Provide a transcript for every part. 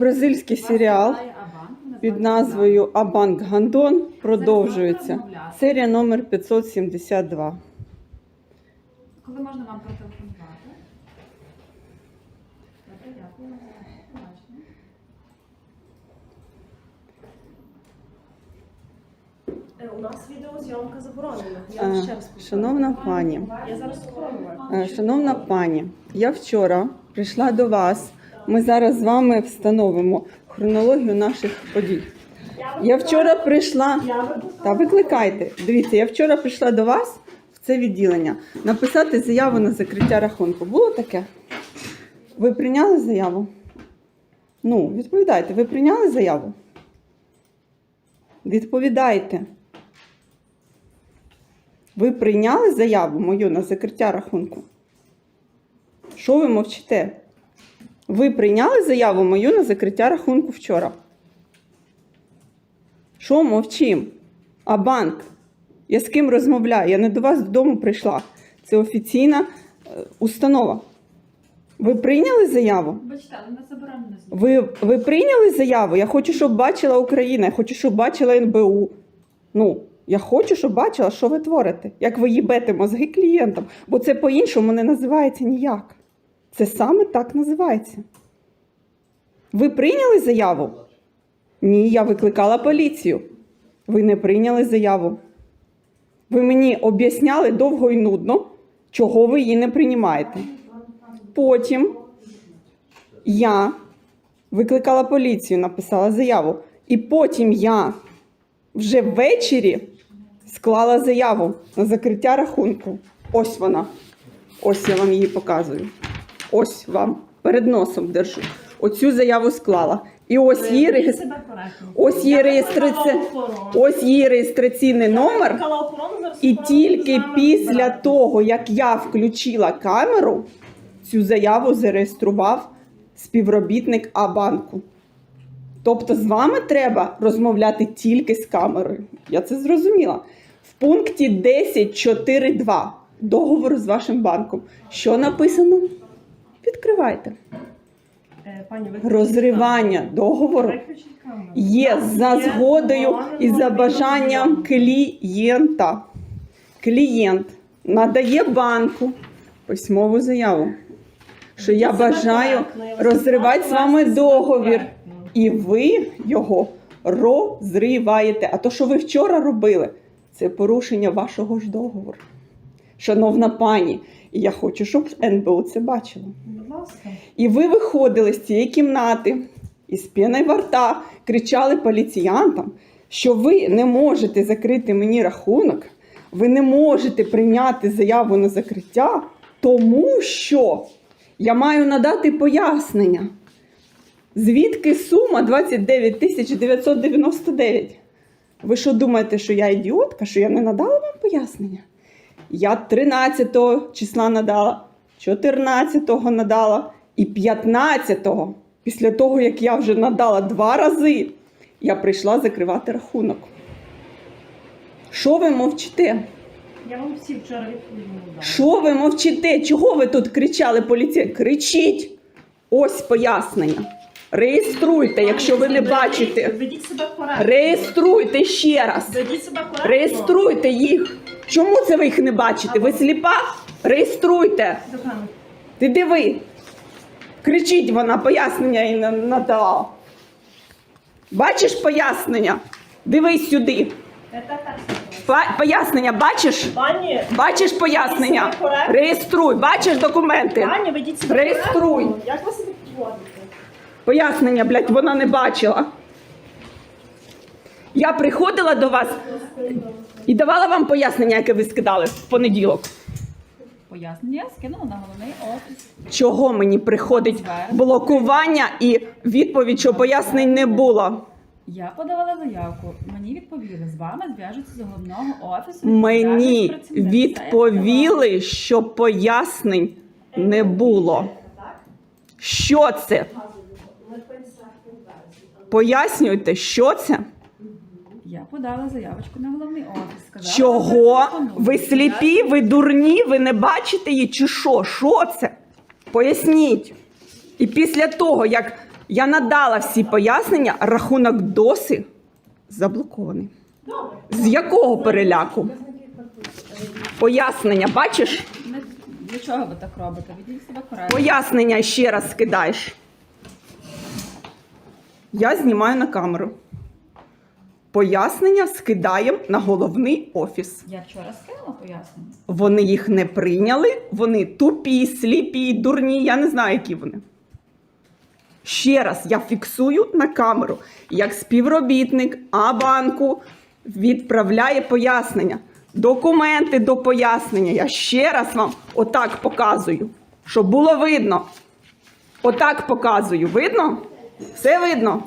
Бразильський серіал під назвою Абанк Гандон продовжується. Серія номер 572. Коли можна вам протелефонувати? Добре, дякую. Е, У нас відеозйомка заборонена. Я Е, ще раз. Шановна пані, Я зараз е, шановна пані, я вчора прийшла до вас. Ми зараз з вами встановимо хронологію наших подій. Я вчора прийшла. Та викликайте. Дивіться, я вчора прийшла до вас в це відділення написати заяву на закриття рахунку. Було таке? Ви прийняли заяву? Ну, відповідайте, ви прийняли заяву? Відповідайте. Ви прийняли заяву мою на закриття рахунку? Що ви мовчите? Ви прийняли заяву мою на закриття рахунку вчора? Що мовчим? А банк? Я з ким розмовляю? Я не до вас додому прийшла. Це офіційна е, установа. Ви прийняли заяву? Бачите, але не заборонено. Ви, ви прийняли заяву? Я хочу, щоб бачила Україна, я хочу, щоб бачила НБУ. Ну, я хочу, щоб бачила, що ви творите, як ви їбете мозги клієнтам, бо це по-іншому не називається ніяк. Це саме так називається. Ви прийняли заяву? Ні, я викликала поліцію. Ви не прийняли заяву. Ви мені об'ясняли довго і нудно, чого ви її не приймаєте. Потім я викликала поліцію, написала заяву. І потім я вже ввечері склала заяву на закриття рахунку. Ось вона. Ось я вам її показую. Ось вам перед носом держу. Оцю заяву склала. І ось її Ведіть реєстр... ось її Я реєстрація... ось її реєстраційний номер. І тільки після того, як я включила камеру, цю заяву зареєстрував співробітник А-банку. Тобто з вами треба розмовляти тільки з камерою. Я це зрозуміла. В пункті 10.4.2 договору з вашим банком. Що написано? Відкривайте. Е, Пані, Розривання договору є за згодою і за бажанням клієнта. Клієнт надає банку письмову заяву, що я бажаю вас розривати з вами договір. І ви його розриваєте. А то, що ви вчора робили, це порушення вашого ж договору. Шановна пані, і я хочу, щоб НБУ це бачило. Будь ласка. І ви виходили з цієї кімнати і з п'яною во рта кричали поліціянтам, що ви не можете закрити мені рахунок, ви не можете прийняти заяву на закриття, тому що я маю надати пояснення. Звідки сума 29 тисяч 999? Ви що думаєте, що я ідіотка, що я не надала вам пояснення? Я 13 числа надала, 14 надала і 15-го, після того, як я вже надала два рази, я прийшла закривати рахунок. Що ви мовчите? Я вам всі вчора відповіді. Що ви мовчите? Чого ви тут кричали поліція? Кричіть! Ось пояснення. Реєструйте, якщо ви не бачите. Реєструйте ще раз. Реєструйте їх. Чому це ви їх не бачите? Ви сліпа? Реєструйте. Ти диви. Кричить вона, пояснення їй на- надала. Бачиш пояснення? Дивись сюди. Пояснення бачиш? Пані, Бачиш пояснення? Реєструй, бачиш документи? пані, ведіть себе Реєструй. коректно. Як ви себе поводите? Пояснення, блядь, вона не бачила. Я приходила до вас і давала вам пояснення, яке ви скидали в понеділок. Пояснення скинула на головний офіс. Чого мені приходить блокування і відповідь, що пояснень не було? Я подавала заявку. Мені відповіли, з вами зв'яжуться з головного офісу. Мені працівник. відповіли, що пояснень не було. Що це? Пояснюйте, що це? Я подала заявочку на головний офіс. Сказала, Чого? Ви сліпі, ви дурні, ви не бачите її, чи що? Що це? Поясніть. І після того, як Я надала всі пояснення, рахунок досі заблокований. З якого переляку? Пояснення, бачиш? Не, для чого ви так робите? Ведіть себе коректно. Пояснення ще раз скидаєш. Я знімаю на камеру. Пояснення скидаємо на головний офіс. Я вчора скинула пояснення. Вони їх не прийняли, вони тупі, сліпі, дурні, я не знаю, які вони. Ще раз я фіксую на камеру, як співробітник А-банку відправляє пояснення. Документи до пояснення. Я ще раз вам отак показую, щоб було видно. Отак показую. Видно? Все видно?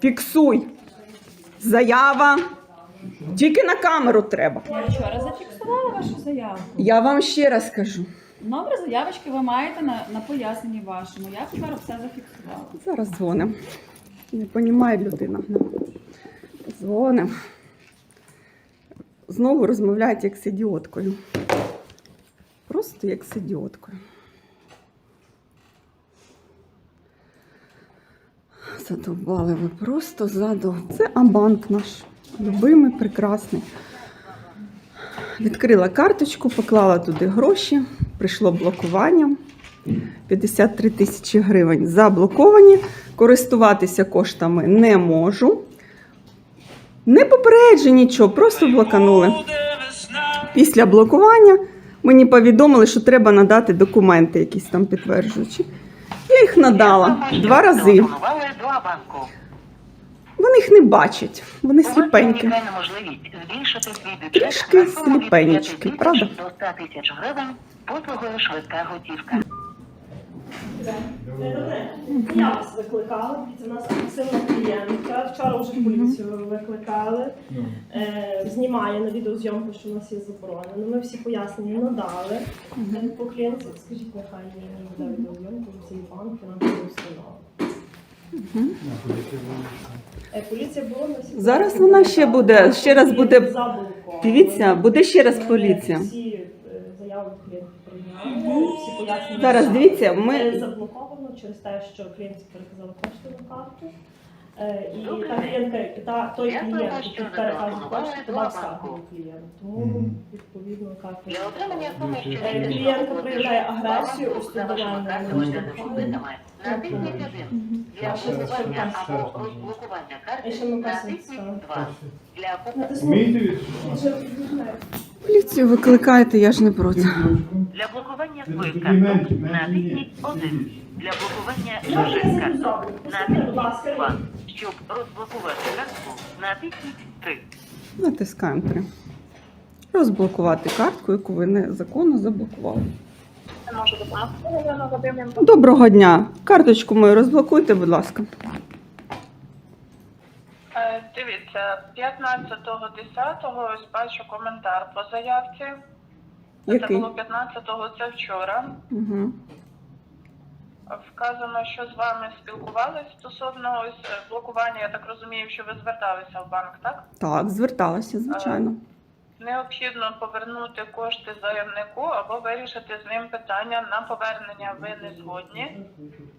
Фіксуй. Заява. Тільки на камеру треба. Я вчора зафіксувала вашу заяву. Я вам ще раз кажу. Номер заявочки ви маєте на, на поясненні вашому. Я вчора все зафіксувала. Зараз дзвонимо. Не розуміє людина. Дзвонимо. Знову розмовляють як з ідіоткою. Просто як з ідіоткою. Задовбали ви просто задов. Це Амбанк наш. Любимий, прекрасний. Відкрила карточку, поклала туди гроші, прийшло блокування. 53 тисячі гривень заблоковані. Користуватися коштами не можу. Не попереджу нічого, просто блоканули. Після блокування мені повідомили, що треба надати документи, якісь там підтверджуючі. Я їх надала два рази. Банку. Вони їх не бачать, вони У сліпенькі. можливість збільшити свій бюджет Трішки на суму від сліпенечки, 5 тисяч правда? до 100 тисяч гривень послугою швидка готівка. Я вас викликала, це нас сильна клієнтка. Вчора вже поліцію викликали. Е, знімає на відеозйомку, що в нас є заборонено. Ми всі пояснення надали. Е, По клієнтці, скажіть, нехай не буде відеозйомку, бо це є банк, фінансова установа. Е, Поліція була на всі Зараз вона ще буде, ще раз буде. Дивіться, буде ще раз поліція. Всі е, заяви клієнт прийняли, всі пояснення. Зараз дивіться, Е, ми заблоковано через те, що клієнт переказали кошти на карту. Е, І та клієнтка, та той Я клієнт, який що переказує зателефонували кошти, до подав скаргу на. Тому Мгм. відповідно карта. Для отримання суми Е, клієнтка проявляє агресію, балансу ось за тут вашими до мене картами не та можна. документами натисніть один. Для блокування або розблокування карти І ще натисніть два. Для покупки Вмієте від... поліцію викликаєте, я ж не проти. Для блокування Це такі карток менші, менші натисніть один. Для блокування це карток натисніть два. Щоб розблокувати картку, натисніть три. Натискаємо три. Розблокувати картку, яку ви незаконно заблокували. Доброго дня. Карточку мою розблокуйте, будь ласка. Е, Дивіться, 15.10 ось бачу коментар по заявці. Це Який? було 15-го, це вчора. Угу. Вказано, що з вами спілкувалися стосовно ось е, блокування. Я так розумію, що ви зверталися в банк, так? Так, зверталася, звичайно. Необхідно повернути кошти заявнику або вирішити з ним питання на повернення. Ви не згодні.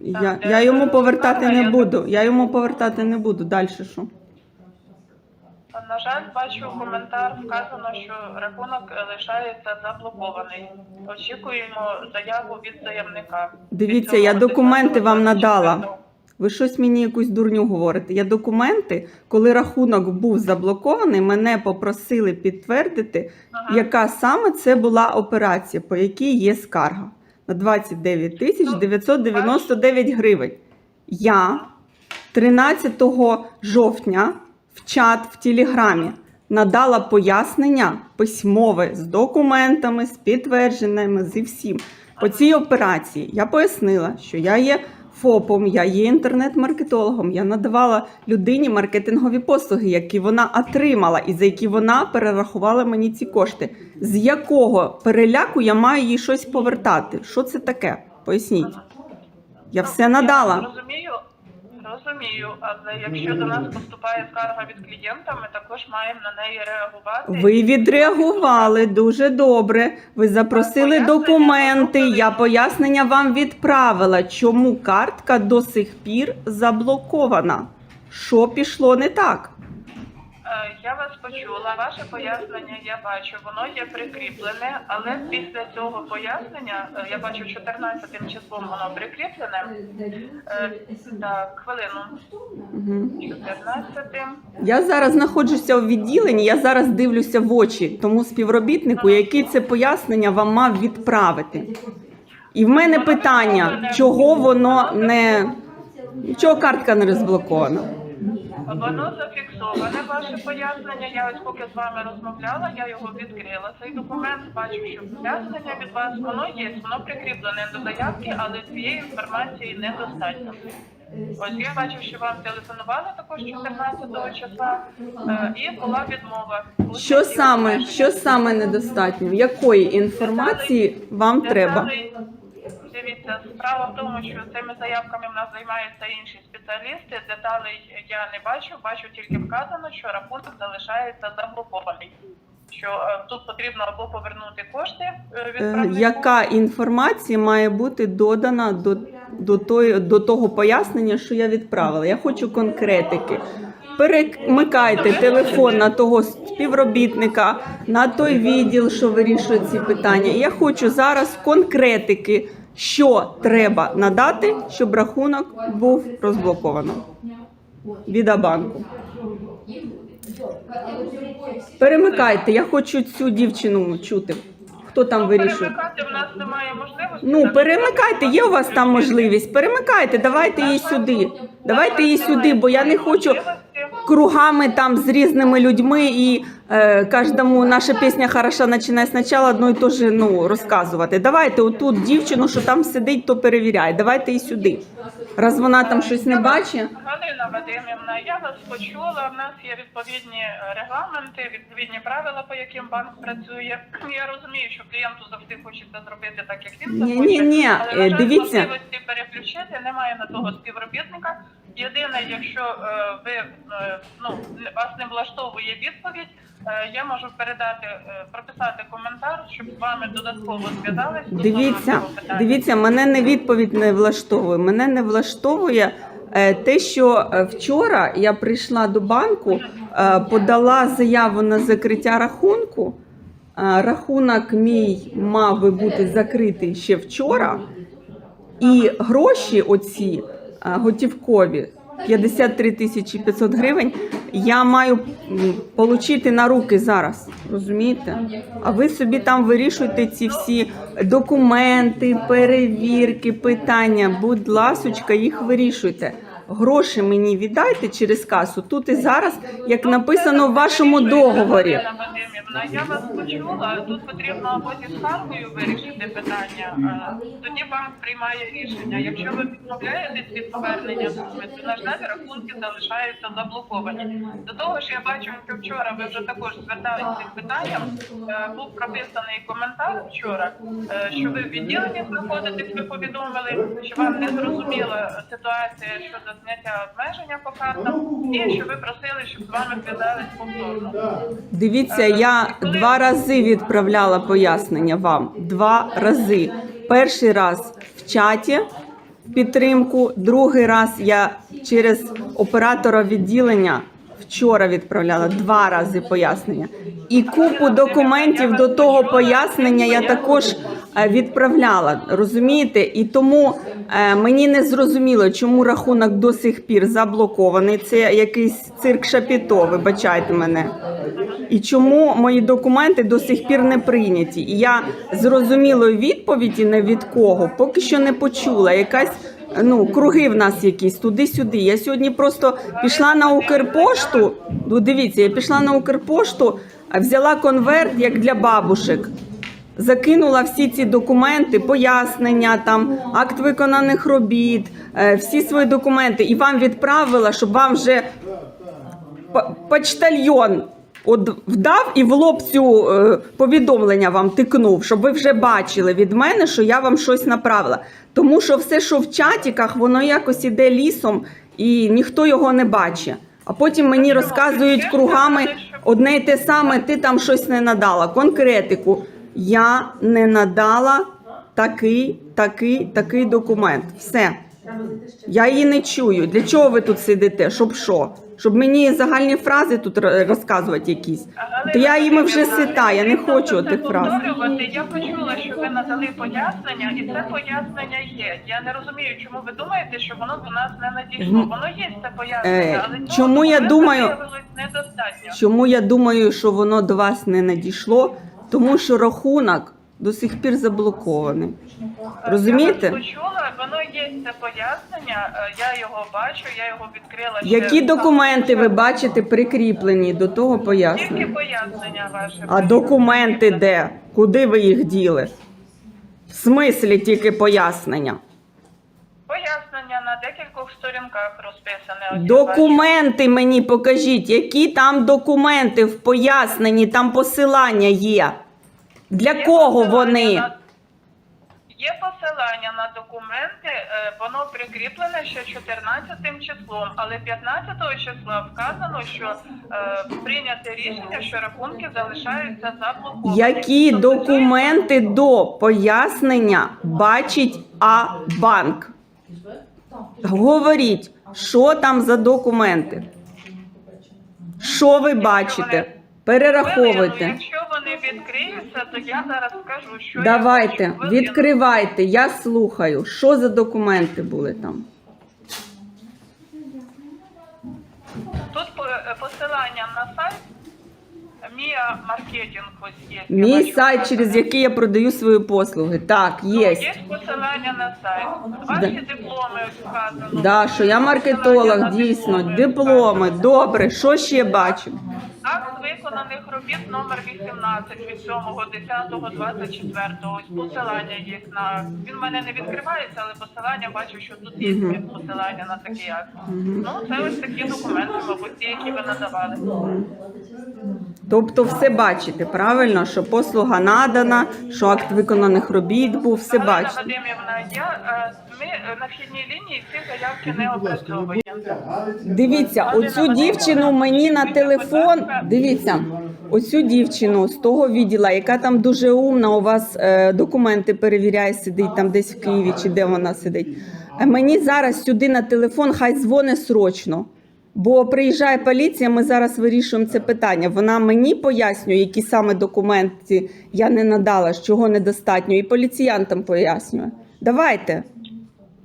Я, я йому повертати не буду. Я йому повертати не буду. Далі що? На жаль, бачу коментар. Вказано, що рахунок лишається заблокований. Очікуємо заяву від заявника. Дивіться, я документи вам надала. Ви щось мені якусь дурню говорите. Я документи, коли рахунок був заблокований, мене попросили підтвердити, Ага. яка саме це була операція, по якій є скарга на 29 тисяч 999 гривень. Я 13 жовтня в чат в Телеграмі надала пояснення письмове з документами, з підтвердженнями, зі всім. По цій операції я пояснила, що я є ФОПом, я є інтернет-маркетологом. Я надавала людині маркетингові послуги, які вона отримала, і за які вона перерахувала мені ці кошти. З якого переляку я маю їй щось повертати? Що це таке? Поясніть. Я все надала. Розумію, але якщо до нас поступає скарга від клієнта, ми також маємо на неї реагувати. Ви відреагували дуже добре. Ви запросили Пояснення документи. Я пояснення вам відправила, чому картка до сих пір заблокована. Що пішло не так? Е, Я вас почула, ваше пояснення я бачу, воно є прикріплене, але після цього пояснення, е, я бачу 14 числом воно прикріплене. Е, Так, хвилину. Угу. 14. Я зараз знаходжуся у відділенні, я зараз дивлюся в очі тому співробітнику, який це пояснення вам мав відправити. І в мене питання, чого воно не. Чого картка не розблокована? Воно зафіксоване, ваше пояснення. Я ось поки з вами розмовляла, я його відкрила. Цей документ бачу, що пояснення від вас воно є, воно прикріплене до заявки, але цієї інформації недостатньо. Ось я бачу, що вам телефонували також 14 числа, е, і була відмова. Що саме, що саме недостатньо? Якої інформації вам треба? Дивіться, справа в тому, що цими заявками в нас займаються інші спеціалісти. Деталей я не бачу, бачу тільки вказано, що рахунок залишається заблокований. Що е, тут потрібно або повернути кошти е, від Е, Яка інформація має бути додана до, до, тої, до того пояснення, що я відправила? Я хочу конкретики. Перемикайте телефон на того співробітника, на той відділ, що вирішує ці питання. Я хочу зараз конкретики, що треба надати, щоб рахунок був розблоковано від Абанку. Перемикайте, я хочу цю дівчину чути. Хто там вирішує? перемикати в нас немає можливості. Ну, перемикайте, є у вас там можливість. Перемикайте, давайте її сюди. Давайте її сюди, бо я не хочу. Кругами там з різними людьми і е, кожному наша пісня хороша починає спочатку одно і те ж ну, розказувати. Давайте отут дівчину, що там сидить, то перевіряє. Давайте її сюди. Раз вона там щось не бачить. Галина Вадимівна, я вас почула. В нас є відповідні е, регламенти, відповідні правила, по яким банк працює. Я розумію, що клієнту завжди хочеться зробити так, як він Ні, захоче. ні, ні, але, на жаль, дивіться. можливості переключити немає на того співробітника. Єдине, якщо е, ви е, ну вас не влаштовує відповідь, е, я можу передати, прописати коментар, щоб з вами додатково зв'язались. Дивіться, питання. дивіться, мене не відповідь не влаштовує. Мене не влаштовує те, що вчора я прийшла до банку, подала заяву на закриття рахунку. Рахунок мій мав би бути закритий ще вчора, і гроші оці готівкові 53 тисячі 500 гривень я маю отримати на руки зараз. Розумієте? А ви собі там вирішуєте ці всі документи, перевірки, питання. Будь ласочка, їх вирішуйте. Гроші мені віддайте через касу тут і зараз, як написано в вашому договорі. Вадимівна, я вас почула. Тут потрібно або зі скаргою вирішити питання. Тоді банк приймає рішення. Якщо ви відмовляєтесь від повернення то на жаль, рахунки залишаються заблоковані. До того ж, я бачу, що вчора ви вже також зверталися з питанням. Е, Був прописаний коментар вчора, е, що ви в відділенні знаходитесь, ви повідомили, що вам не зрозуміла ситуація щодо зняття обмеження по картам, і що ви просили, щоб з вами зв'язались повторно. Дивіться, я два рази відправляла пояснення вам. Два рази. Перший раз в чаті підтримку, другий раз я через оператора відділення вчора відправляла два рази пояснення. І купу документів до того пояснення я також е, відправляла. Розумієте? І тому е, мені не зрозуміло, чому рахунок до сих пір заблокований. Це якийсь цирк шапіто, вибачайте мене. І чому мої документи до сих пір не прийняті? І я зрозумілої відповіді не від кого поки що не почула. Якась ну круги в нас якісь туди-сюди. Я сьогодні просто пішла на Укрпошту. Ну, дивіться, я пішла на Укрпошту, взяла конверт як для бабушек. Закинула всі ці документи, пояснення, там акт виконаних робіт, е, всі свої документи, і вам відправила, щоб вам вже почтальйон От вдав і в лоб цю е, повідомлення вам тикнув, щоб ви вже бачили від мене, що я вам щось направила. Тому що все, що в чатіках, воно якось іде лісом і ніхто його не бачить. А потім мені розказують кругами одне й те саме, ти там щось не надала. Конкретику. Я не надала такий, такий, такий документ. Все. Я її не чую. Для чого ви тут сидите? Щоб що? Щоб мені загальні фрази тут розказувати якісь. То я їм вже сита, я не хочу тих фраз. Я почула, що ви надали пояснення, і це пояснення є. Я не розумію, чому ви думаєте, що воно до нас не надійшло. Воно є це Е, пояснення, але чому я думаю- недостатньо. Чому я думаю, що воно до вас не надійшло? Тому що рахунок до сих пір заблокований. Розумієте? Я вас почула, воно є це пояснення. е, Я його бачу, я його відкрила. Які документи ви бачите прикріплені до того Тільки пояснення? пояснення ваше. А документи де? Куди ви їх діли? В смислі тільки пояснення? Пояснення на декількох сторінках розписане. Ось я Документи мені покажіть, які там документи в поясненні, там посилання є. Для Є кого вони? на- Є посилання на документи, е, воно прикріплене ще 14 числом, але 15 числа вказано, що е, прийняте рішення, що рахунки залишаються заблоковані. Які Тобто, документи до пояснення бачить А-банк? Говоріть, що там за документи? Що ви бачите? Перераховуйте. Якщо вони відкриються, то я зараз скажу, що я Давайте. Хвилину. відкривайте, я слухаю. Що за документи були там? Тут е, посилання на сайт. Мія маркетинг ось є. Мій сайт, через який я продаю свої послуги. Так, Ну, є. Є посилання на сайт. Ваші дипломи вказано. Да, що я маркетолог, дійсно, дипломи дипломи. Добре, що ще бачимо? Акт виконаних робіт номер 18 від 7.10.24. Ось посилання є на він в мене не відкривається, але посилання бачу, що тут є посилання на такий акт. Ну це ось такі документи, мабуть, ті, які ви надавали. Тобто все бачите, правильно, що послуга надана, що акт виконаних робіт був, все Галина бачите. Вадимівна, я е, на вхідній лінії ці заявки не опрацьовуємо. Дивіться, оцю дівчину мені на телефон. Дивіться, оцю дівчину з того відділа, яка там дуже умна, у вас е, документи перевіряє, сидить там десь в Києві чи де вона сидить. А мені зараз сюди на телефон хай дзвоне срочно. Бо приїжджає поліція, ми зараз вирішуємо це питання. Вона мені пояснює, які саме документи я не надала, з чого недостатньо, і поліціянтам пояснює. Давайте,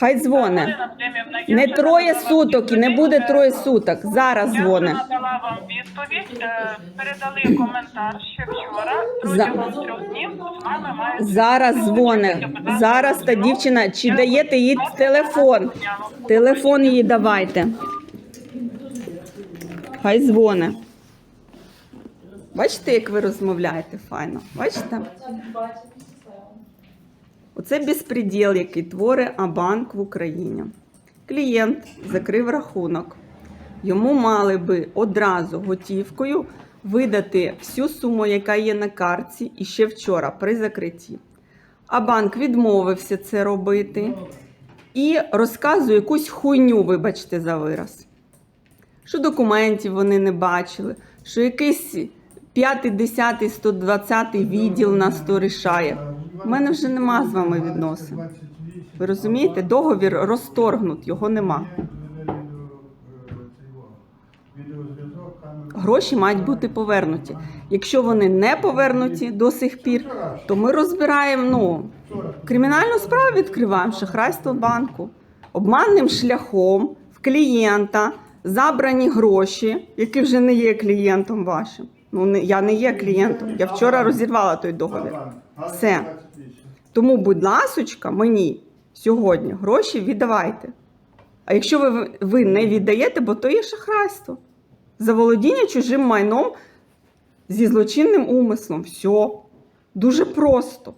хай дзвоне. Я Не троє суток і не буде троє суток. Зараз Я дзвоне. вже надала вам відповідь, е, передали коментар ще вчора. За- Протягом трьох днів з вами має Зараз дзвоне. Зараз та дівчина, чи даєте їй телефон? Телефон їй давайте. Хай дзвоне. Бачите, як ви розмовляєте файно? Бачите? Оце безпреділ, який творить Абанк в Україні. Клієнт закрив рахунок. Йому мали би одразу готівкою видати всю суму, яка є на картці, і ще вчора при закритті. А банк відмовився це робити і розказує якусь хуйню, вибачте за вираз. Що документів вони не бачили, що якийсь 5, 10, 120 відділ нас то рішає. У мене вже нема з вами відносин. Ви розумієте? Договір розторгнут, його нема. Гроші мають бути повернуті. Якщо вони не повернуті до сих пір, то ми розбираємо ну, кримінальну справу відкриваємо шахрайство банку. Обманним шляхом в клієнта забрані гроші, які вже не є клієнтом вашим. Ну, не, я не є клієнтом. Я вчора розірвала той договір. Все. Тому, будь ласочка, мені сьогодні гроші віддавайте. А якщо ви, ви не віддаєте, бо то є шахрайство. Заволодіння чужим майном зі злочинним умислом. Все. Дуже просто.